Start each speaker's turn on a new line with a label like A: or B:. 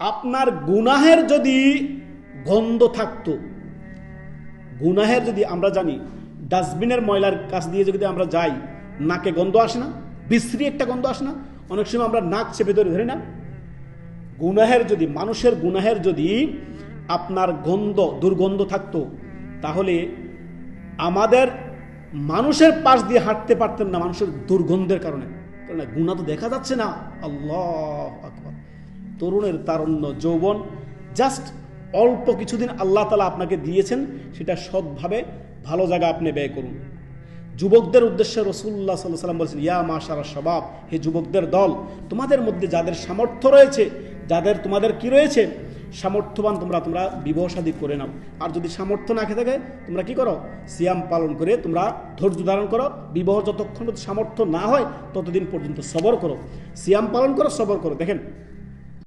A: আপনার গুনাহের যদি গন্ধ থাকতো, গুনাহের যদি আমরা জানি, ডাস্টবিনের ময়লার কাছ দিয়ে যদি আমরা যাই, নাকে গন্ধ আসে না, বিশ্রী একটা গন্ধ আসে না, অনেক সময় আমরা নাক চেপে ধরে ধরি না? গুনাহের যদি, মানুষের গুনাহের যদি আপনার গন্ধ, দুর্গন্ধ থাকতো, তাহলে আমাদের মানুষের পাশ দিয়ে হাঁটতে পারতেন না মানুষের দুর্গন্ধের কারণে। কারণ গুণা তো দেখা যাচ্ছে না। আল্লাহ আকবর। তরুণের তারণ্য যৌবন জাস্ট অল্প কিছুদিন আল্লাহ তালা আপনাকে দিয়েছেন, সেটা সৎভাবে ভালো জায়গা আপনি ব্যয় করুন। যুবকদের উদ্দেশ্যে রসুল্লাহ সাল্লাহ সাল্লাম বলছেন, ইয়া মা সারা স্বভাব হে যুবকদের দল, তোমাদের মধ্যে যাদের সামর্থ্য রয়েছে, যাদের তোমাদের কি রয়েছে, সামর্থ্যবান তোমরা তোমরা বিবাহ শাদী করে নাও। আর যদি সামর্থ্য না খেয়ে থাকে, তোমরা কি করো? সিয়াম পালন করে তোমরা ধৈর্য ধারণ করো। বিবাহ যতক্ষণ সামর্থ্য না হয়, ততদিন পর্যন্ত সবর করো। সিয়াম পালন করো, সবর করো। দেখেন